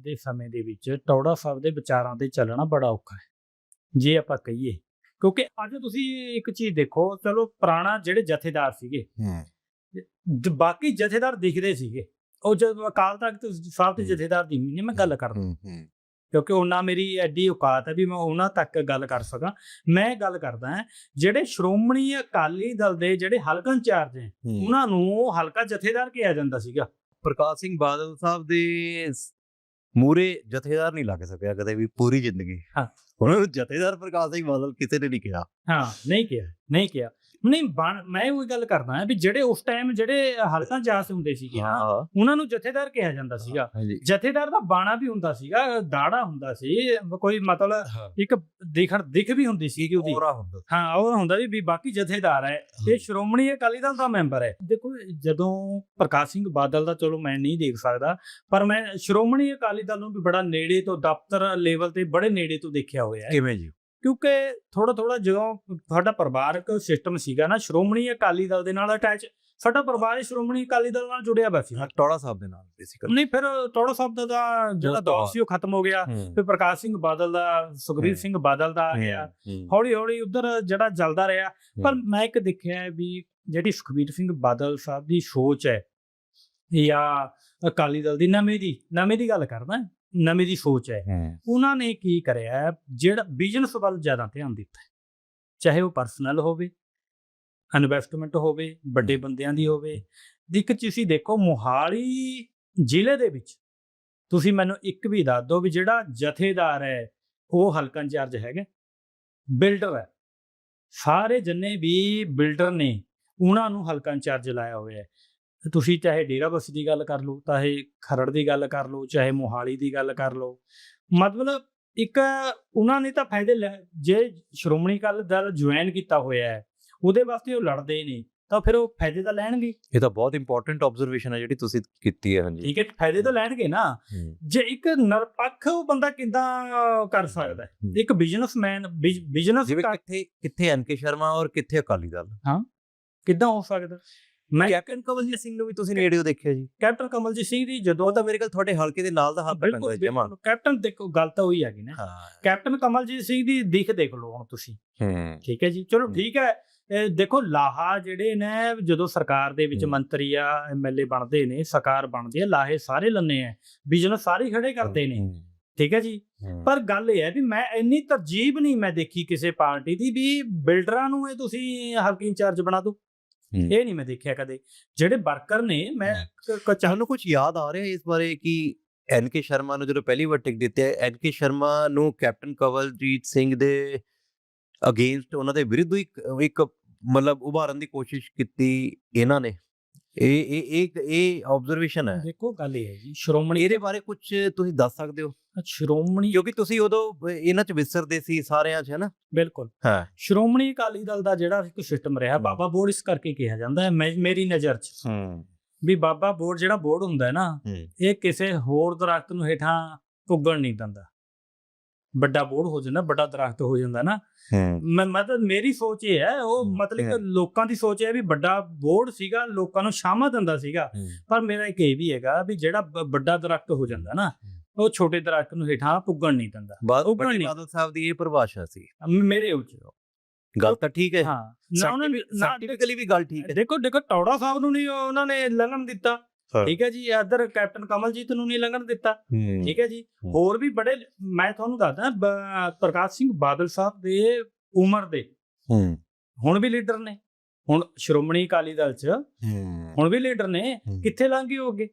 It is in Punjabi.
ਦੇ ਸਮੇਂ ਦੇ ਵਿੱਚ ਟੌੜਾ ਸਾਹਿਬ ਦੇ ਵਿਚਾਰਾਂ ਤੇ ਚੱਲਣਾ ਬੜਾ ਔਖਾ ਹੈ ਜੇ ਆਪਾਂ ਕਹੀਏ। ਕਿਉਂਕਿ ਅੱਜ ਤੁਸੀਂ ਇੱਕ ਚੀਜ਼ ਦੇਖੋ ਚਲੋ ਪੁਰਾਣਾ ਜਿਹੜੇ ਜਥੇਦਾਰ ਸੀਗੇ ਬਾਕੀ ਜਥੇਦਾਰ ਦਿਖਦੇ ਸੀਗੇ। ਉਹ ਜਦ ਅਕਾਲ ਤਖਤ ਸਾਹਿਬ ਦੇ। ਜਥੇਦਾਰ ਦੀ ਨਹੀਂ ਮੈਂ ਗੱਲ ਕਰਦਾ। ਕਿਉਂਕਿ ਉਹਨਾਂ ਮੇਰੀ ਐਡੀ ਔਕਾਤ ਹੈ ਵੀ ਮੈਂ ਉਹਨਾਂ ਤੱਕ ਗੱਲ ਕਰ ਸਕਾਂ। ਮੈਂ ਗੱਲ ਕਰਦਾ ਹਾਂ ਜਿਹੜੇ ਸ਼੍ਰੋਮਣੀ ਅਕਾਲੀ ਦਲ ਦੇ ਜਿਹੜੇ ਹਲਕਾ ਇੰਚਾਰਜ ਹੂੰ। ਉਹਨਾਂ ਨੂੰ ਹਲਕਾ ਜਥੇਦਾਰ ਕਿਹਾ ਜਾਂਦਾ ਸੀਗਾ। ਪ੍ਰਕਾਸ਼ ਸਿੰਘ ਬਾਦਲ ਸਾਹਿਬ ਦੇ ਮੂਰੇ ਜਥੇਦਾਰ ਨਹੀਂ ਲੱਗ ਸਕਿਆ ਕਦੇ ਵੀ ਪੂਰੀ ਜ਼ਿੰਦਗੀ। ਹਾਂ। ਉਹਨਾਂ ਨੂੰ ਜਥੇਦਾਰ ਪ੍ਰਕਾਸ਼ ਸਿੰਘ ਬਾਦਲ ਕਿਸੇ ਨੇ ਨਹੀਂ ਕਿਹਾ। ਹਾਂ ਨਹੀਂ ਕਿਹਾ ਨਹੀਂ ਕਿਹਾ। ਨਹੀਂ ਮੈਂ ਉਹ ਗੱਲ ਕਰਦਾ ਹਾਂ ਵੀ ਜਿਹੜੇ ਉਸ ਟਾਈਮ ਜਿਹੜੇ ਹਲਕਾ ਇੰਚਾਰਜ ਹੁੰਦੇ ਸੀਗੇ ਨਾ ਉਹਨਾਂ ਨੂੰ ਜਥੇਦਾਰ ਕਿਹਾ ਜਾਂਦਾ ਸੀਗਾ। ਜਥੇਦਾਰ ਦਾ ਬਾਣਾ ਵੀ ਹੁੰਦਾ ਸੀਗਾ ਦਾੜਾ ਹੁੰਦਾ ਸੀ ਕੋਈ ਮਤਲਬ ਇੱਕ ਦਿਖਣ ਦਿਖ ਵੀ ਹੁੰਦੀ ਸੀ ਕਿ ਉਹਦੀ। ਹਾਂ ਉਹ ਹੁੰਦਾ ਵੀ ਵੀ ਬਾਕੀ ਜਥੇਦਾਰ ਹੈ ਇਹ ਸ਼੍ਰੋਮਣੀ ਅਕਾਲੀ ਦਲ ਦਾ ਮੈਂਬਰ ਹੈ। ਦੇਖੋ ਜਦੋਂ ਪ੍ਰਕਾਸ਼ ਸਿੰਘ ਬਾਦਲ ਦਾ ਚਲੋ ਮੈਂ ਨਹੀਂ ਦੇਖ ਸਕਦਾ ਪਰ ਮੈਂ ਸ਼੍ਰੋਮਣੀ ਅਕਾਲੀ ਦਲ ਨੂੰ ਵੀ ਬੜਾ ਨੇੜੇ ਤੋਂ ਦਫ਼ਤਰ ਲੈਵਲ ਤੇ ਬੜੇ ਨੇੜੇ ਤੋਂ ਦੇਖਿਆ ਹੋਇਆ ਹੈ। ਕਿਵੇਂ ਜੀ? ਕਿਉਂਕਿ ਥੋੜਾ ਥੋੜਾ ਜਦੋਂ ਤੁਹਾਡਾ ਪਰਿਵਾਰਕ ਸਿਸਟਮ ਸੀਗਾ ਨਾ ਸ਼੍ਰੋਮਣੀ ਅਕਾਲੀ ਦਲ ਦੇ ਨਾਲ ਅਟੈਚ ਸਾਡਾ ਪਰਿਵਾਰ ਹੀ ਸ਼੍ਰੋਮਣੀ ਅਕਾਲੀ ਦਲ ਨਾਲ ਜੁੜਿਆ ਹੋਇਆ ਸੀ। ਹਾਂ ਟੋੜਾ ਸਾਹਿਬ ਦੇ ਨਾਲ ਬੇਸਿਕਲੀ ਨਹੀਂ ਫਿਰ ਟੋੜਾ ਸਾਹਿਬ ਦਾ ਜਿਹੜਾ ਦੌਰ। ਸੀ ਉਹ ਖਤਮ ਹੋ ਗਿਆ। ਫਿਰ ਪ੍ਰਕਾਸ਼ ਸਿੰਘ ਬਾਦਲ ਦਾ ਸੁਖਬੀਰ। ਸਿੰਘ ਬਾਦਲ ਦਾ ਆਇਆ। ਹੌਲੀ ਹੌਲੀ ਉਧਰ ਜਿਹੜਾ ਚੱਲਦਾ ਰਿਹਾ। ਪਰ ਮੈਂ ਇੱਕ ਦੇਖਿਆ ਵੀ ਜਿਹੜੀ ਸੁਖਬੀਰ ਸਿੰਘ ਬਾਦਲ ਸਾਹਿਬ ਦੀ ਸੋਚ ਹੈ ਜਾਂ ਅਕਾਲੀ ਦਲ ਦੀ ਨਵੇਂ ਦੀ ਨਵੇਂ ਦੀ ਗੱਲ ਕਰਦਾ। ਨਵੇਂ ਦੀ ਸੋਚ ਹੈ। ਉਹਨਾਂ ਨੇ ਕੀ ਕਰਿਆ ਹੈ, ਜਿਹੜਾ ਬਿਜ਼ਨਸ ਵੱਲ ਜ਼ਿਆਦਾ ਧਿਆਨ ਦਿੱਤਾ ਹੈ। ਚਾਹੇ ਉਹ ਪਰਸਨਲ ਹੋਵੇ ਇਨਵੈਸਟਮੈਂਟ ਹੋਵੇ ਵੱਡੇ ਬੰਦਿਆਂ ਦੀ ਹੋਵੇ। ਇੱਕ ਤੁਸੀਂ ਦੇਖੋ ਮੋਹਾਲੀ ਜ਼ਿਲ੍ਹੇ ਦੇ ਵਿੱਚ ਤੁਸੀਂ ਮੈਨੂੰ ਇੱਕ ਵੀ ਦੱਸ ਦਿਓ ਵੀ ਜਿਹੜਾ ਜਥੇਦਾਰ ਹੈ ਉਹ ਹਲਕਾ ਇੰਚਾਰਜ ਹੈਗਾ ਬਿਲਡਰ ਹੈ। ਸਾਰੇ ਜਿੰਨੇ ਵੀ ਬਿਲਡਰ ਨੇ ਉਹਨਾਂ ਨੂੰ ਹਲਕਾ ਇੰਚਾਰਜ ਲਾਇਆ ਹੋਇਆ ਹੈ। ਤੁਸੀਂ ਚਾਹੇ ਡੇਰਾਬੱਸੀ ਦੀ ਗੱਲ ਕਰ ਲਓ ਚਾਹੇ ਖਰੜ ਦੀ ਗੱਲ ਕਰ ਲਓ ਚਾਹੇ ਮੋਹਾਲੀ ਦੀ ਗੱਲ ਕਰ ਲਓ ਮਤਲਬ ਇੱਕ ਉਹਨਾਂ ਨੇ ਤਾਂ ਫਾਇਦੇ ਲੈ ਜੇ ਸ਼੍ਰੋਮਣੀ ਅਕਾਲੀ ਦਲ ਜੁਆਇਨ ਕੀਤਾ ਹੋਇਆ ਹੈ ਉਹਦੇ ਵਾਸਤੇ ਉਹ ਲੜਦੇ ਨੇ ਤਾਂ ਫਿਰ ਉਹ ਫਾਇਦੇ ਤਾਂ ਲੈਣਗੇ। ਇਹ ਤਾਂ ਬਹੁਤ ਇੰਪੋਰਟੈਂਟ ਆਬਜ਼ਰਵੇਸ਼ਨ ਹੈ ਜਿਹੜੀ ਤੁਸੀਂ ਕੀਤੀ ਹੈ ਹਾਂਜੀ। ਠੀਕ ਹੈ ਫਾਇਦੇ ਤਾਂ ਲੈਣਗੇ ਨਾ। ਹੂੰ। ਜੇ ਇੱਕ ਨਿਰਪੱਖ ਉਹ ਬੰਦਾ ਕਿਦਾਂ ਕਰ ਸਕਦਾ ਹੈ? ਹੂੰ। ਇੱਕ ਬਿਜ਼ਨਸਮੈਨ ਬਿਜ਼ਨਸ ਜਿਵੇਂ ਕਿੱਥੇ ਕਿੱਥੇ ਐਨਕੇ ਸ਼ਰਮਾ ਔਰ ਕਿੱਥੇ ਅਕਾਲੀ ਦਲ? ਕਿਦਾਂ ਹੋ ਸਕਦਾ? ਮੈਂ ਕੈਪਟਨ ਕਮਲਜੀਤ ਸਿੰਘ ਨੂੰ ਵੀ ਤੁਸੀਂ ਰੇਡੀਓ ਦੇਖਿਆ ਜੀ। ਕੈਪਟਨ ਕਮਲਜੀਤ ਸਿੰਘ ਦੀ ਜਦੋਂ ਤਾਂ ਮੇਰੇ ਕੋਲ ਤੁਹਾਡੇ ਹਲਕੇ ਦੇ ਨਾਲ ਦਾ ਹੱਕ ਪੈਂਦਾ ਜਮਾ। ਕੈਪਟਨ ਦੇਖੋ ਗੱਲ ਤਾਂ ਉਹੀ ਹੈਗੀ ਨਾ। ਕੈਪਟਨ ਕਮਲਜੀਤ ਸਿੰਘ ਦੀ ਦਿਖ ਦੇਖ ਲਓ ਹੁਣ ਤੁਸੀਂ। ਹੂੰ। ਠੀਕ ਹੈ ਜੀ ਚਲੋ। ਠੀਕ ਹੈ। ਦੇਖੋ ਲਾਹਾ ਜਿਹੜੇ ਨੇ ਜਦੋਂ ਸਰਕਾਰ ਦੇ ਵਿੱਚ। ਮੰਤਰੀ ਆ ਐਮਐਲਏ ਬਣਦੇ ਨੇ ਸਰਕਾਰ ਬਣਦੀ ਹੈ ਲਾਹੇ ਸਾਰੇ ਲੰਨੇ ਆ ਬਿਜ਼ਨਸ ਸਾਰੇ ਖੜੇ ਕਰਦੇ ਨੇ। ਠੀਕ ਹੈ ਜੀ। ਪਰ ਗੱਲ ਇਹ ਹੈ ਵੀ ਮੈਂ ਇੰਨੀ ਤਰਜੀਬ ਨਹੀਂ ਮੈਂ ਦੇਖੀ ਕਿਸੇ ਪਾਰਟੀ ਦੀ ਵੀ ਬਿਲਡਰਾਂ ਨੂੰ ਇਹ ਤੁਸੀਂ ਹਲਕੀ ਇੰਚਾਰਜ ਬਣਾ ਦਿਓ। ਇਹ ਨਹੀਂ ਮੈਂ ਦੇਖਿਆ ਕਦੇ। ਜਿਹੜੇ ਵਰਕਰ ਨੇ ਮੈਂ ਕ- ਕ- ਤੁਹਾਨੂੰ ਕੁਝ ਯਾਦ ਆ ਰਿਹਾ ਇਸ ਬਾਰੇ ਕਿ ਐਨਕੇ ਸ਼ਰਮਾ ਨੂੰ ਜਦੋਂ ਪਹਿਲੀ ਵਾਰ ਟਿਕ ਦਿੱਤੇ ਐਨਕੇ ਸ਼ਰਮਾ ਨੂੰ ਕੈਪਟਨ ਕਵਲਜੀਤ ਸਿੰਘ ਦੇ ਅਗੇਂਸਟ ਉਹਨਾਂ ਦੇ ਵਿਰੁੱਧ ਇੱਕ ਇੱਕ ਮਤਲਬ ਉਭਾਰਨ ਦੀ ਕੋਸ਼ਿਸ਼ ਕੀਤੀ ਇਹਨਾਂ ਨੇ। ਇਹ ਇਹ ਇੱਕ ਇਹ ਆਬਜ਼ਰਵੇਸ਼ਨ ਹੈ। ਦੇਖੋ ਗੱਲ ਇਹ ਹੈ ਜੀ ਸ਼੍ਰੋਮਣੀ ਇਹਦੇ ਬਾਰੇ ਕੁਝ ਤੁਸੀਂ ਦੱਸ ਸਕਦੇ ਹੋ? ਸ਼੍ਰੋਮਣੀ ਕਿਉਂਕਿ ਤੁਸੀਂ ਉਦੋਂ ਇਹਨਾਂ ਚ ਵਿਸਰਦੇ ਸੀ ਸਾਰਿਆਂ ਚ ਹੈ ਨਾ? ਬਿਲਕੁਲ। ਹਾਂ। ਸ਼੍ਰੋਮਣੀ ਅਕਾਲੀ ਦਲ ਦਾ ਜਿਹੜਾ ਇੱਕ ਸਿਸਟਮ ਰਿਹਾ। ਬਾਬਾ ਬੋਰਡ ਇਸ ਕਰਕੇ ਕਿਹਾ ਜਾਂਦਾ ਹੈ ਮੇਰੀ ਨਜ਼ਰ 'ਚ। ਹੂੰ। ਵੀ ਬਾਬਾ ਬੋਰਡ ਜਿਹੜਾ ਬੋਰਡ ਹੁੰਦਾ ਹੈ ਨਾ ਇਹ ਕਿਸੇ ਹੋਰ ਦਰਖਤ ਨੂੰ ਹੇਠਾਂ ਪੁੱਗਣ ਨਹੀਂ ਦਿੰਦਾ। ਵੱਡਾ ਬੋਰਡ ਹੋ ਜਾਂਦਾ ਵੱਡਾ ਦਰਖਤ ਹੋ ਜਾਂਦਾ ਨਾ। ਮੈਂ ਮਤਲਬ ਮੇਰੀ ਸੋਚ ਇਹ ਹੈ ਉਹ ਮਤਲਬ। ਲੋਕਾਂ ਦੀ ਸੋਚ ਹੈ ਵੀ ਵੱਡਾ ਬੋਰਡ ਸੀਗਾ ਲੋਕਾਂ ਨੂੰ ਛਾਵਾਂ ਦਿੰਦਾ ਸੀਗਾ। ਪਰ ਮੇਰਾ ਇੱਕ ਇਹ ਵੀ ਹੈਗਾ ਵੀ ਜਿਹੜਾ ਵੱਡਾ ਦਰਖਤ ਹੋ ਜਾਂਦਾ ਨਾ ਉਹ ਛੋਟੇ ਦਰਖਤ ਨੂੰ ਹੇਠਾਂ ਪੁੱਗਣ ਨਹੀਂ ਦਿੰਦਾ। ਉਗਣ ਨਹੀਂ। ਬਾਦਲ ਸਾਹਿਬ ਦੀ ਇਹ ਪਰਿਭਾਸ਼ਾ ਸੀ। ਮੇਰੇ ਉੱਚ। ਗੱਲ ਤਾਂ ਠੀਕ ਹੈ। ਹਾਂ। ਨਾ ਉਹਨਾਂ ਨੇ ਸਾਇੰਟੀਫਿਕਲੀ ਵੀ ਗੱਲ ਠੀਕ ਹੈ। ਦੇਖੋ ਦੇਖੋ ਟੌੜਾ ਸਾਹਿਬ ਨੂੰ ਨਹੀਂ ਉਹਨਾਂ ਨੇ ਲੰਘਣ ਦਿੱਤਾ। ਠੀਕ ਹੈ ਜੀ ਇਧਰ ਕੈਪਟਨ ਕਮਲਜੀਤ ਨੂੰ ਨਹੀਂ ਲੰਘਣ ਦਿੱਤਾ। ਠੀਕ ਹੈ ਜੀ। ਹੋਰ ਵੀ ਬੜੇ ਮੈਂ ਤੁਹਾਨੂੰ ਦੱਸਦਾ ਪ੍ਰਕਾਸ਼ ਸਿੰਘ ਬਾਦਲ ਸਾਹਿਬ ਦੇ ਉਮਰ ਦੇ। ਹੂੰ। ਹੁਣ ਵੀ ਲੀਡਰ ਨੇ। ਹੁਣ ਸ਼੍ਰੋਮਣੀ ਅਕਾਲੀ ਦਲ ਚ। ਹੂੰ। ਹੁਣ ਵੀ ਲੀਡਰ ਨੇ। ਕਿੱਥੇ ਲੰਘ ਗਏ ਹੋ ਅੱਗੇ?